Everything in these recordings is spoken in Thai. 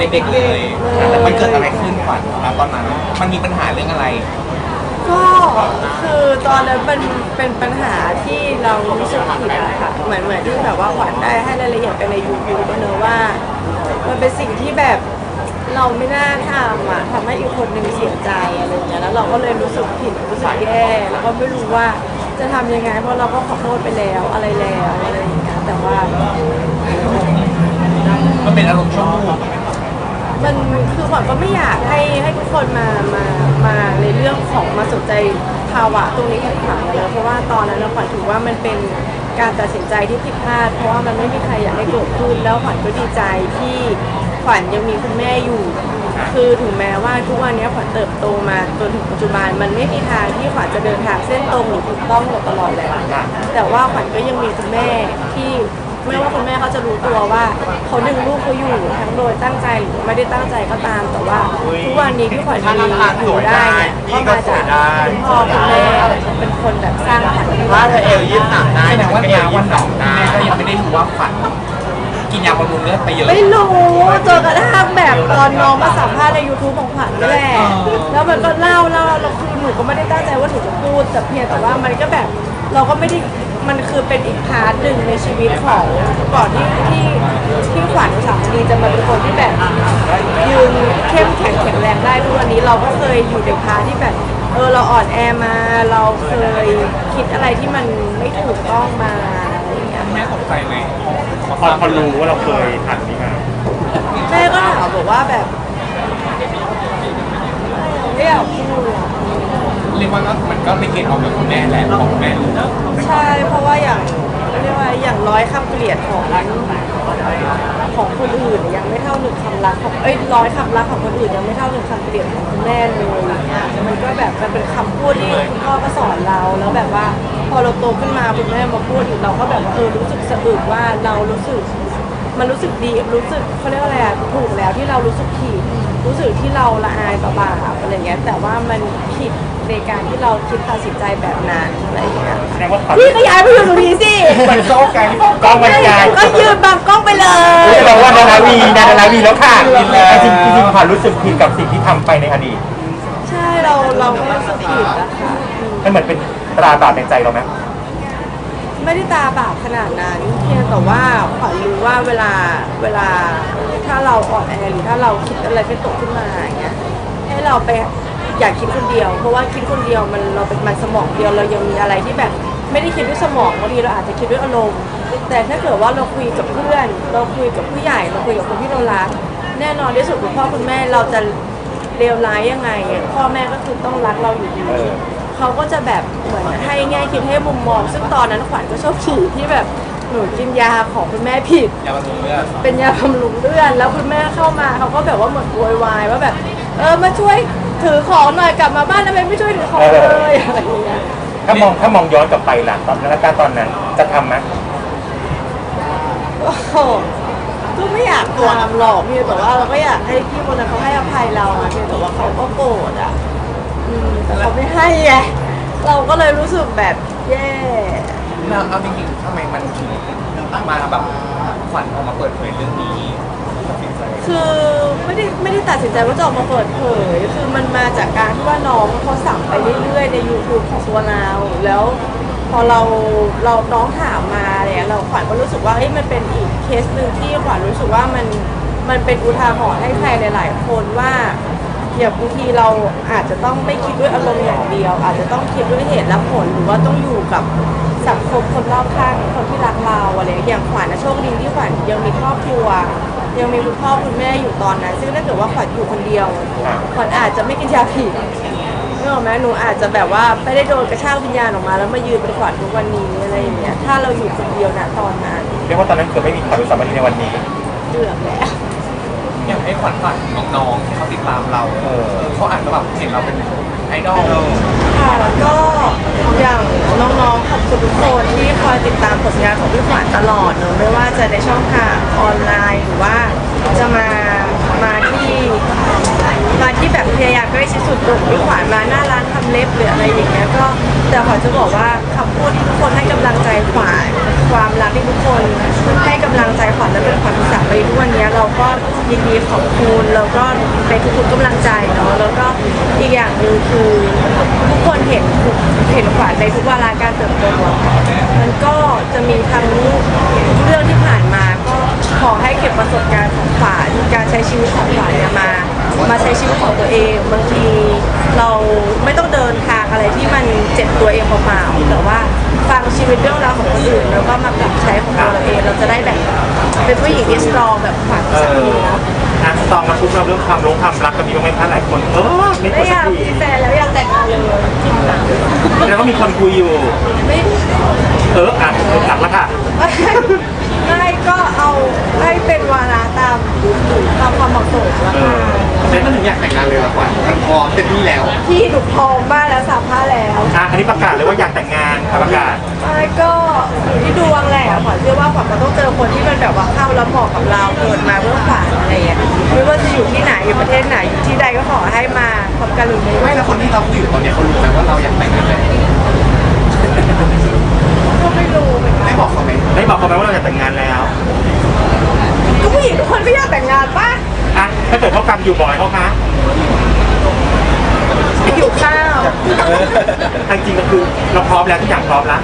เด็กๆเลยแต่มันเกิดอะไรขึ้นขวัญนะตอนนั้นมันมีปัญหาเรื่องอะไร ก็คือตอนนั้นมันเป็นปัญหาที่เรารู้สึกผิดอะค่ะเหมือนเหมือนที่แบบว่าขวัญได้ให้รายละเอียดไปในยูทูบเนอะว่า มันเป็นสิ่งที่แบบเราไม่น่าทำอะทำให้อีกคนหนึ่งเสียใจอะไรอย่างเงี้ยแล้วเราก็เลยรู้สึกผิดรู้สึกแย่แล้วก็ไม่รู้ว่าจะทำยังไงเพราะเราก็ขอโทษไปแล้วอะไรแล้วอะไรอย่างเงี้ยแต่ว่า มันเป็นอารมณ์ชั่ววูบ มันคือขวัญก็ไม่อยากให้ให้ทุกคนมามามาในเรื่องของมาสนใจภาวะตรงนี้ของขวัญเลยเพราะว่าตอนนั้นขวัญถือว่ามันเป็นการตัดสินใจที่ผิดพลาด เพราะว่ามันไม่มีใครอยากให้เกิดขึ้นแล้วขวัญก็ดีใจที่ขวัญยังมีคุณแม่อยู่ คือถึงแม้ว่าทุกวันนี้ขวัญเติบโตมาจนถึงปัจจุบันมันไม่มีทางที่ขวัญจะเดินทางเส้นตรงหรือถูกต้องหมดตลอดแล้วแต่ว่าขวัญก็ยังมีคุณแม่ที่ ไม่ว่าคุณแม่เขาจะรู้ตัวว่าเขาดึงลูกเขาอยู่ทั้งโดยตั้งใจหรือไม่ได้ตั้งใจก็ตาม แต่ว่าทุกวันนี้ที่ขวัญมีอยู่ได้เนี่ยก็มาจากคุณพ่อคุณแม่เป็นคนแบบสร้างขวัญขึ้นว่ามาเธอเอวยืดหนักได้แสดแต่งว่าว่าเอณวยืวันดหนันั้นกได้แม่ก็ยังไม่ได้รู้ว่าขวัญกินยาบำรุงเลือดไปเยอะไม่รู้จนกระทั่งแบบตอนน้องมาสัมภาษณ์ใน YouTube ของขวัญนี่แหละแล้วมันก็เล่าเล่าเราคือหนูก็ไม่ได้ตั้งใจว่าหนูจะพูดแต่เพียงแต่ว่ามันก็แบบเราก็ไม่ได้ มันคือเป็นอีกพาร์ทหนึ่งในชีวิตของก่อนที่ที่ที่ขวัญสามีจะมาเป็นคนที่แบบยืนเข้มแข็งแข็งแรงได้ทุกวันนี้เราก็เคยอยู่ในพาร์ทที่แบบเออเราอ่อนแอมาเราเคยคิดอะไรที่มันไม่ถูกต้องมาอะไรอย่างเงี้ย แม่ตกใจไหมพอพอรู้ว่าเราเคยผ่านนี้มาแม่ก็ถามบอกว่าแบบไม่อยากพูดอะ เรียกว่าก็มันก็ไม่เก็ตออกกับคุณแม่แหละของแม่รู้ใช่เพราะว่าอย่างเรียกว่าอย่างร้อยคำเกลียดของของคนอื่นยังไม่เท่าหนึ่งคำรักของเอ้ยร้อยคำรักของคนอื่นยังไม่เท่าหนึ่งคำเกลียดของคุณแม่เลยมันก็แบบมันเป็นคำพูดที่คุณพ่อก็สอนเราแล้วแบบว่า พอเราโตขึ้นมาคุณแม่มาพูดอีกเราก็แบบว่าเออรู้สึกสะอึกว่าเรารู้สึก มันรู้สึกดีรู้สึกเขาเรียกว่าอะไรอะถูกแล้วที่เรารู้สึกผิด รู้สึกที่เราละอายต่อบาปอะไรเงี้ยแต่ว่ามันผิดในการที่เราคิดตัดสินใจแบบนั้นอะไรอย่างเงี้ยแสดงว่าผ่านพี่ก็ย้ายไปอยู่ตรงนี้สิมันโซ่กันกล้องมันใหญ่ก็ยืนบังกล้องไปเลยจะบอกว่านานาวีนานาวีแล้วค่ะผิดแล้วจริงจริงๆผ่านรู้สึกผิดกับสิ่งที่ทำไปในอดีต ใช่เราเราก็รู้สึกผิดนะคะอืมมันเหมือนเป็นตราบาปในใจเราไหมไม่ได้ตาบาปขนาดนั้นเพียงแต่ว่าข วัญรู้ว่าเวลาเวลาถ้าเราอ่อนแอหรือถ้าเราคิดอะไรไม่ตกขึ้นมาอย่างเงี้ยให้เราไปอยากคิดคนเดียว เพราะว่าคิดคนเดียวมันเราเป็นมันสมองเดียวเรายังมีอะไรที่แบบไม่ได้คิดด้วยสมองบางทีเราอาจจะคิดด้วยอารมณ์แต่ถ้าเกิดว่าเราคุยกับเพื่อน เราคุยกับผู้ใหญ่เราคุยกับคนที่เรารักแน่นอนที่สุดคุณพ่อคุณแม่เราจะเลวร้ายยังไงอะพ่อแม่ก็คือต้องรักเราอยู่ดีเออเขาก็จะแบบเหมือนให้แง่คิดให้มุมมอง ซึ่งตอนนั้นขวัญก็โชคดีที่แบบ หนูกินยาของคุณแม่ผิด ยาบำรุงเลือดเป็นยาบำรุงเลือดแล้วคุณแม่เข้ามาเขาก็แบบว่าเหมือนโวยวายว่าแบบ เออมาช่วยถือของหน่อยกลับมาบ้านทำไมไม่ช่วยถือของเลยอะไรอย่างเงี้ยถ้ามองถ้ามองย้อนกลับไปหลังตอนนั้นการตอนนั้นจะทำไหมโอ้โหก็ไม่อยากทำหรอกพี่แต่ว่าเราก็อยากให้พี่คนนั้นเขาให้อภัยเราอะพี่แต่ว่าเขาก็โกรธอะอืมแต่เขาไม่ให้ไงเราก็เลยรู้สึกแบบแย่ แล้วเอาจริงๆทำไมมันถึงมาแบบขวัญออกมาเปิดเผยเรื่องนี้ตัดสินใจคือไม่ได้ไม่ได้ตัดสินใจว่าจะออกมาเปิดเผย คือมันมาจากการที่ว่าน้องเขาสั่งไปเรื่อยๆใน YouTube ของตัวเราแล้วพอเราเราน้องถามมาเนี่ยเราขวัญก็รู้สึกว่าเอ้ยมันเป็นอีกเคสหนึ่งที่ขวัญรู้สึกว่ามันมันเป็นอุทาหรณ์ให้ใครหลาย ๆ คนว่าอย่างบางทีเราอาจจะต้องไม่คิดด้วยอารมณ์อย่างเดียว อาจจะต้องคิดด้วยเหตุและผลหรือว่าต้องอยู่กับ สังคมคนรอบข้างคนที่รักเราอะไรอย่างขวัญนะโชคดีที่ขวัญยังมีครอบครัว ยังมีคุณพ่อคุณแม่อยู่ตอนนั้น ซึ่งถ้าเกิดว่าขวัญอยู่คนเดียวขวัญอาจจะไม่กินยาผิดนึกออกไหมหนูอาจจะแบบว่าไม่ได้โดนกระชากวิญญาณออกมา แล้วมายืนเป็นขวัญทุกวันนี้อะไรอย่างเงี้ยถ้าเราอยู่คนเดียวนะตอนนั้นเรียกว่าตอนนั้นเกือบไม่มีข่าวด้วยซ้ำมาที่ในวันนี้เกือบแล้วอยากให้ขวัญฝากถึงน้องๆที่เขาติดตามเราเออเขาอาจจะแบบเห็นเราเป็นไอดอลค่ะก็ อย่างน้องๆขอบคุณทุกคนที่คอยติดตามผลงานของพี่ขวัญตลอดเนอะไม่ว่าจะในช่องทางออนไลน์หรือว่าจะมามาที่มาที่แบบพยายามใกล้ชิดสุดกับพี่ขวัญมาหน้าร้านทำเล็บหรืออะไรอย่างเงี้ยก็แต่ขวัญจะบอกว่าค พูดที่ทุกคนให้กำลังใจขวัญความรักที่ทุกคนให้กำลังใจขวัญและเป็นขวัญอุตส่าห์มาทุกวันนี้เราก็ยินดีขอบคุณแล้วก็เป็นทุกๆกำลังใจเนาะแล้วก็อีกอย่างหนึ่งคือทุกคนเห็นเห็นขวัญในทุกวาระการเติบโตมันก็จะมีทั้งเรื่องที่ผ่านมา ขอให้เก็บประสบการณ์ของขวัญการใช้ชีวิตของขวัญเนี่ยมา มาใช้ชีวิตของตัวเองบางทีเราไม่ต้องเดินทางอะไรที่มันเจ็บตัวเองเปล่าๆแต่ว่าฟังชีวิตเรื่องราวของคนอื่นแล้วก็มาปรับใช้ของตัวเราเอง เราจะได้แบบเป็นผู้หญิงที่สตรองแบบขวัญเอสาอมีนะอะตอนมาคุกเราเรื่องความรู้ความรักกันมีบ้างไหมคะหลายคนเออไม่คไม่นอยาสักกทีมีแฟนแล้วอยากแต่งงานเลยจริงจังแล้วก็มีคนคุยอยู่ ไม่ เอออะหลักแล้วค่ะไม่ ก็เอาให้เป็นวาระตามตามความเหมาะสมแล้วเอค่ะอแต่ถ้าถึงอยากแต่งงานเลยละกว่ามันพอเต็มที่แล้วพี่หนูพร้อมมากแล้วสามผ้าแล้ว อะอันนี้ประกาศเลยว่าอยากแต่งงานค่ะประกาศ ไม่ก็อยู่ที่ดวงแหละขวัญเชื่อว่าขวัญก็ต้องเจอคนที่มันแบบว่าเข้าแล้วเหมาะกับเราเกิดมาเพื่อขวัญอะไรอย่างเงี้ยไม่ว่าจะอยู่ที่ไหนอยู่ประเทศไหนอยู่ที่ใดก็ขอให้มาพบกันหรือไม่ไม่แล้วคนที่เราคุยอยู่ตอนเนี้ยเขารู้ไหมว่าเราอยากแต่งงานเลยก็ไม่รู้เหมือนกัได้นบอกเขาไหม ได้บอกเขาไหมว่าเราอยากแต่งงานแล้วก็ผู้หญิงทุกคนก็อยากแต่งงานป่ะอะถ้าเกิดเขากำอยู่บ่อยเขาคะอยู่ข้าวจริงๆก็คือเราพร้อมแล้วทุกอย่างพร้อมแล้ว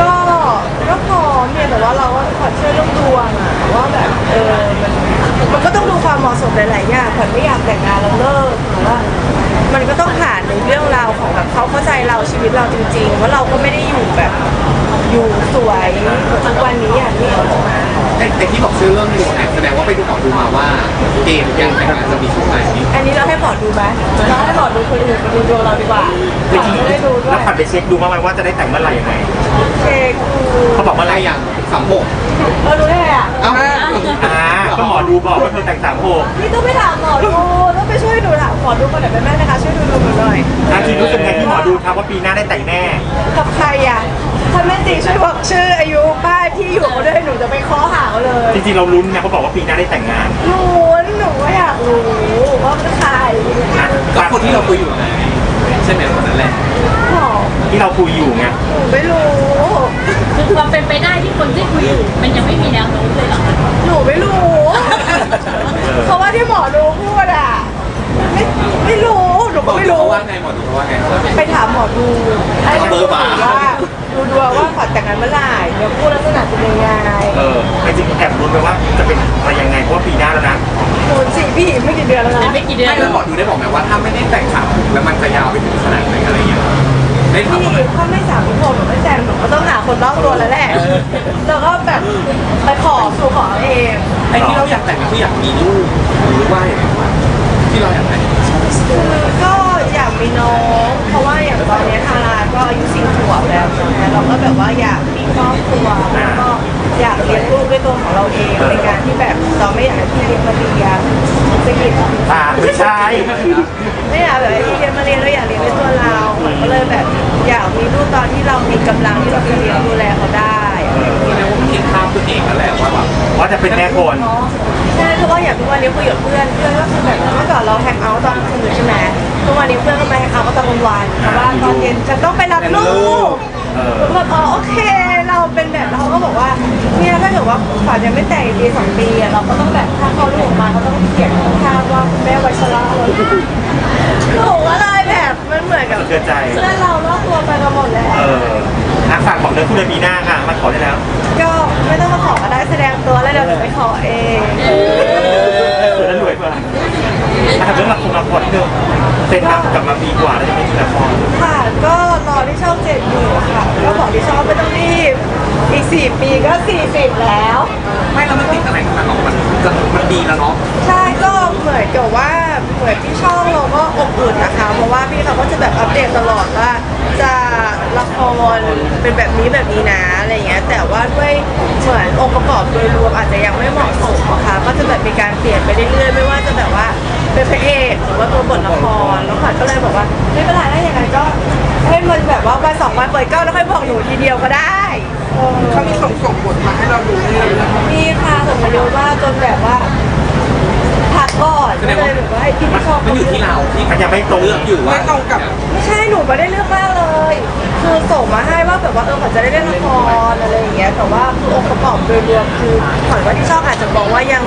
ก็ก็พร้อมเนี่ยแต่ว่าเราก็ขวัญเชื่อเรื่องดวงอะว่าแบบเออมันมันก็ต้องดูความเหมาะสมหลายๆอย่างขวัญไม่อยากแต่งงานแล้วเลิกหรือว่า มันก็ต้องผ่านในเรื่องราวของแบบเขาเข้าใจเราชีวิตเราจริงๆว่าเราก็ไม่ได้อยู่แบบ อยู่สวยเหมือนทุกวันนี้อย่างที่เขาบอกมาแต่แต่ที่บอกชื่อเรื่องดวงเนี่ยแสดงว่าไปดูหมอดูมาว่าเกณฑ์การแต่งงานจะมีช่วงไหนอันนี้เราให้หมอดูไหมเราให้หมอดูคนอื่นมาดูดวงเราดีกว่าจหมอริงจะได้ดูๆด้วแล้วยผ่านไปเช็คดูบ้างไหมว่าจะได้แต่งเมื่อไหร่ยังไงเช็คดูเขาบอกเมื่อไหได้ร่อย่างสามหกเรารู้ได้ไงอะเอ้าอ่าก็หมอดูบอกว่าเธอแต่งสามหกนี่ต้องไปถามหมอดูต้อง ไปช่วยดูถามหมอดูคนไหนเป็นแม่นะคะช่วยดูดูหนูหน่อย อาทีรู้สึกไงที่หมอดูทักว่าปีหน้าได้แต่งแน่ กับใครอะถ้าแม่จริงช่วยบอกชื่ออายุป้ายที่อยู่เขาด้วยหนูจะไปเคอหาเขาเลยจริงๆเราลุ้นนะเขาบอกว่าปีหน้าได้แต่งงานรู้หนูก็อยากรู้ว่าเป็นใครอะก็คนที่เราคุยอยู่ไงใช่ไหมคนนั้นแหละหมอที่เราคุยอยู่ไงหนูไม่รู้ คือความเป็นไปได้ที่คนที่คุยอยู่ มันยังไม่มีแนวโน้มเลยเหรอคะหนูไม่รู้ เพราะว่าที่หมอดูพูดอะ ไม่ไม่รู้หนูก็ไม่รู้เขาว่าไงหมอดูเขาว่าไงไปถามหมอดูไอ้เอาเบอร์มาว่าดูดวงว่าขอแต่งงานเมื่อไหร่เดี๋ยวพูดลักษณะเป็นยังไงเออจริงๆแอบลุ้นไปว่าจะเป็นอะไรยังไงเพราะว่าปีหน้าแล้วนะศูนย์สี่พี่ไม่กี่เดือนแล้วแต่นะไม่กี่เดือนไม่แล้วหมอดูได้บอกไหมว่าถ้าไม่ได้แต่งสามแล้วมันจะยาวไปถึงขนาดไหนอะไรอย่างเงี้ยได้ถามพี่เขาไหมถ้าไม่สามพี่โมหนูไม่แต่งหนูก็ต้องหาคนรอบตัวแล้วแหละแล้วก็แบบไปขอสู่ขอเองไอ้ที่เราอยากแต่งคืออยากมีลูกหรือว่าอย่างไรวะ ที่เราอยากแต่งคือก็อยากมีน้อง เพราะว่าอย่างตอนนี้ทาราก็อายุสี่ขวบแล้วใช่ไหมเราก็แบบว่าอยากมีครอบครัวแล้วก็อยากเลี้ยงลูกด้วยตัวของเราเองในการที่แบบเราไม่อยากให้พี่เลี้ยงมาเลี้ยงสกิดตาไม่ใช่ไม่อยากแบบให้พี่เลี้ยงมาเลี้ยงเราอยากเลี้ยงด้วยตัวเรามันก็เลยแบบอยากมีลูกตอนที่เรามีกำลังที่เราจะเลี้ยงดูแลเขาได้แสดงว่ามันคิด ภาพตัวเองนั่นแหละว่าแบบว่าจะเป็นแม่คนใช่เพราะว่าอย่างทุกวันนี้คุยกับเพื่อนเพื่อนก็คือแบบเมื่อก่อนเราแฮงเอาท์ตอนกลางคืนใช่ไหมทุกวันนี้เพื่อนก็มาแฮงเอาท์ตอนกลางวันเพราะว่าตอนเย็นจะต้องไปรับลูกเออแบบอ๋อโอเค เราเป็นแบบเราก็บอกว่าเนี่ยถ้าเกิดว่าฝันยังไม่แต่งปีสองปีอะเราก็ต้องแบบถ้าเขาลูกออกมาเขาต้องเขียนข้างๆว่าคุณแม่วัชระเลย หนูก็เลยแบบมันเหมือนกับสะเทือนใจเพื่อนเรารอบตัวไปกันหมดแล้ว เอออะฝากบอกเรื่องคู่ในปีหน้าค่ะ มาขอได้แล้ว ก็ไม่ต้องมาขอก็ได้แสดงตัวแล้วเดี๋ยวหนูไปขอเองสวยและรวยกว่าอะเรื่องละครละครเรื่องเซ็นทำกลับมาปีกว่าแล้วจะไม่มีละคร ค่ะก็รอ ที่ช่องเจ็ดอยู่ค่ะก็บอกที่ช่องไม่ต้องรีบ อีกสี่ปีก็สี่สิบแล้ว ไม่แล้วมันติดอะไรขนาดนั้นมันมันดีแล้วเนาะใช่ก็เหมือนกับว่าเหมือนที่ช่องเราก็อบอุ่นนะคะ เพราะว่าพี่เขาก็จะแบบอัปเดตตลอดว่าจะ ละครเป็นแบบนี้แบบนี้นะอะไรเงี้ยแต่ว่าด้วยเหมือนองค์ประกอบโดยรวมอาจจะยังไม่เหมาะสมนะคะก็จะแบบมีการเปลี่ยนไปเรื่อยๆไม่ว่าจะแบบว่าเป็นพระเอกหรือว่าตัวบทละครแล้วขวัญก็เลยบอกว่าไม่เป็นไรถ้าอย่างนั้นก็ให้มันแบบว่าวันสองวันเปิดกล้องแล้วค่อยบอกหนูทีเดียวก็ได้ เขามีส่งส่งบทมาให้เราดูมีค่ะส่งมาเยอะมากจนแบบว่าพักก่อนแสก็ดงเลว่าย แบบว่า ไอ้ที่ชอบมันอยู่ที่เราที่มันยังไม่ตรงเลือกอยู่ว่าไม่ใช่หนูไม่ได้เลือกมากเลย คือส่งมาให้ว่าแบบว่าเออขวัญจะได้เล่นละครอะไรอย่างเงี้ยแต่ว่าคือองค์ประกอบโดยรวมคือขวัญว่าที่ชอบอาจจะบอกว่ายัง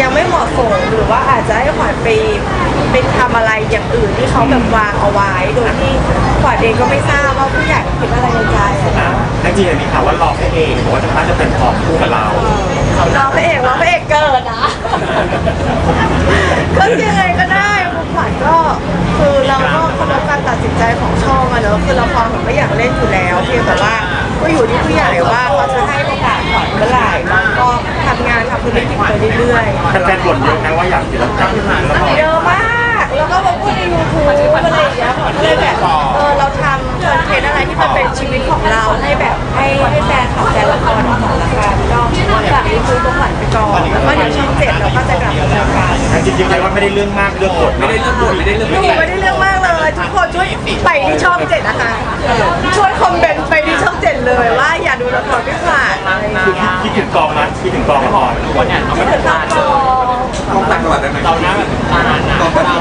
ยังไม่เหมาะสมหรือว่าอาจจะให้ขวัญไปไปทำอะไรอย่างอื่นที่เขาแบบวางเอาไว้โดยที่ขวัญเองก็ไม่ทราบว่าผู้ใหญ่คิดอะไรในใจอะ อ่าแล้วจริงๆมีข่าวว่ารอพระเอกบอกว่าจะน่าจะเป็นของคู่กับเรา รอพระเอกรอพระเอกเกิดนะก็ยังไงก็ได้บุคขวัญก็คือเราก็เคารพการตัดสินใจของช่องอะเนอะคือละครผมก็อยากเล่นอยู่แล้วเพียงแต่ว่าก็อยู่ที่ผู้ใหญ่ว่าเขาจะให้โอกาสขวัญเมื่อไหร่แล้วก็ทำงานทำธุรกิจไปเรื่อยแฟนๆบ่นเยอะนะว่าอยากเห็นแล้วจังแล้วก็ๆเยอะมาก แล้วก็มาพูดในยูทูบอะไรอย่างเงี้ยขวัญก็เลยแบบเออเราทำคอนเทนต์อะไรที่มันเป็นชีวิตของเราให้แบบให้ให้แฟนคลับแฟนละครของขวัญละกันก็ จากยูทูบของขวัญไปก่อนแล้วก็เดี๋ยวช่องเจ็ดเราก็จะกลับมาทำการแต่จริงๆเลยว่าไม่ได้เรื่องมากเรื่องบทไม่เนาะได้เลือกบทไม่ได้เลือกหนูไม่ได้เรื่องมากเลย ทุกคนช่วยไปที่ช่องเจ็ดนะคะช่วยคอมเมนต์ไปที่ช่องเจ็ดเลยว่าอย่าดูละครไม่ผ่านอะไรอย่างคือเงี้ยคิดถึงกองนะคิดถึงกองละครวันเนี่ยเอาไม่ถึงละล้านคเลยรต้องต่างจังหวัดได้ไหมเราหน้าแบบล้านนะต้องต่าง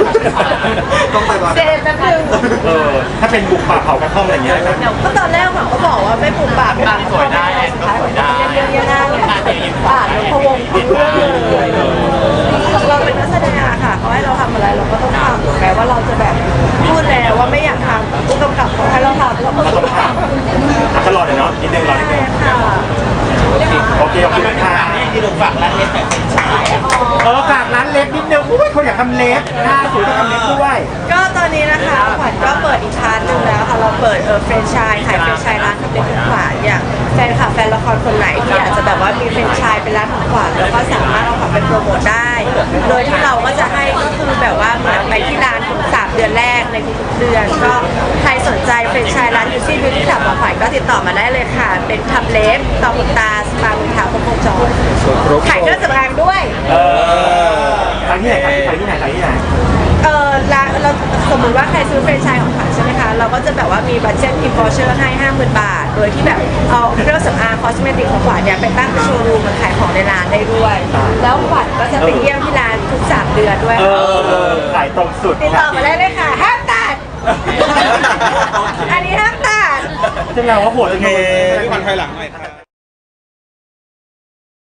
ต้องต่างจังหวัดเจ็ดแป๊บนึงเออถ้าเป็นบุกป่าเผากระท่อมอะไรอย่างเงี้ยนะก็ตอนแรกผมก็บอกว่าไม่ปลูกป่าไม่ปลูกสวยได้สุดท้ายผมก็เรื่องเรื่องยากป่าแล้วพะวงเรื่องเลยเราเป็นนักแสดงอะค่ะเขาให้เราทำอะไรเราก็ต้องทำแม้ว่าเราจะแบบพูดแล้วว่าไม่อยากทำผู้กำกับเขาให้เราทำเราก็ต้องทถามอะก็รอหน่อยเนาะนิดนึงรอนิดนึงค่ะโอเคขอบคุณค่ะที่ลุงฝากร้านเล็บเป็นชายเออฝากร้านเล็บนิดนึงอุ้ยคนอยากทำเล็บหน้าสวยต้องทำเล็บ ปิดเออเฟรนช์ชายขายเฟรนช์ชายร้านทำเล็บของขวัญอย่างแฟนคลับแฟนละครคนไหนที่อยากจะแบบว่ามีเฟรนช์ชายเป็นร้านของขวัญแล้วก็สามารถเอาขวัญไปโปรโมทได้ โดยที่เราก็จะให้ก็คือแบบว่าเหมือนไปที่ร้านทุกสามเดือนแรกในทุกๆเดือน ก็ใครสนใจเฟรนช์ชายร้านยูซี่บิวตี้คลับของขวัญก็ติดต่อมาได้เลยค่ะ เป็นทำเล็บต่อขนตาสปามือเท้าครบวงจรขายเครื่องสำอางด้วยเออขายที่ไหนขายที่ไหนขายที่ไหนเออร้านเราสมมติว่าใครซื้อแฟรนไชส์ของขวัญใช่ไหมคะ เราก็จะแบบว่ามีบัตเจ็ตกิฟต์วอเชอร์ให้ 50,000 บาท โดยที่แบบเอาเครื่องสำอางคอสเมติกของขวัญเนี่ยไปตั้งเป็นโชว์รูมมันขายของในร้านได้ด้วย แล้วขวัญก็จะไปเยี่ยมที่ร้านทุก3เดือนด้วยเออขายตรงสุดติดต่อมาได้เลยค่ะห้ามตัด อันนี้ห้ามตัด จะแปลว่าโหดเลยพี่วันถอยหลังหน่อยครับ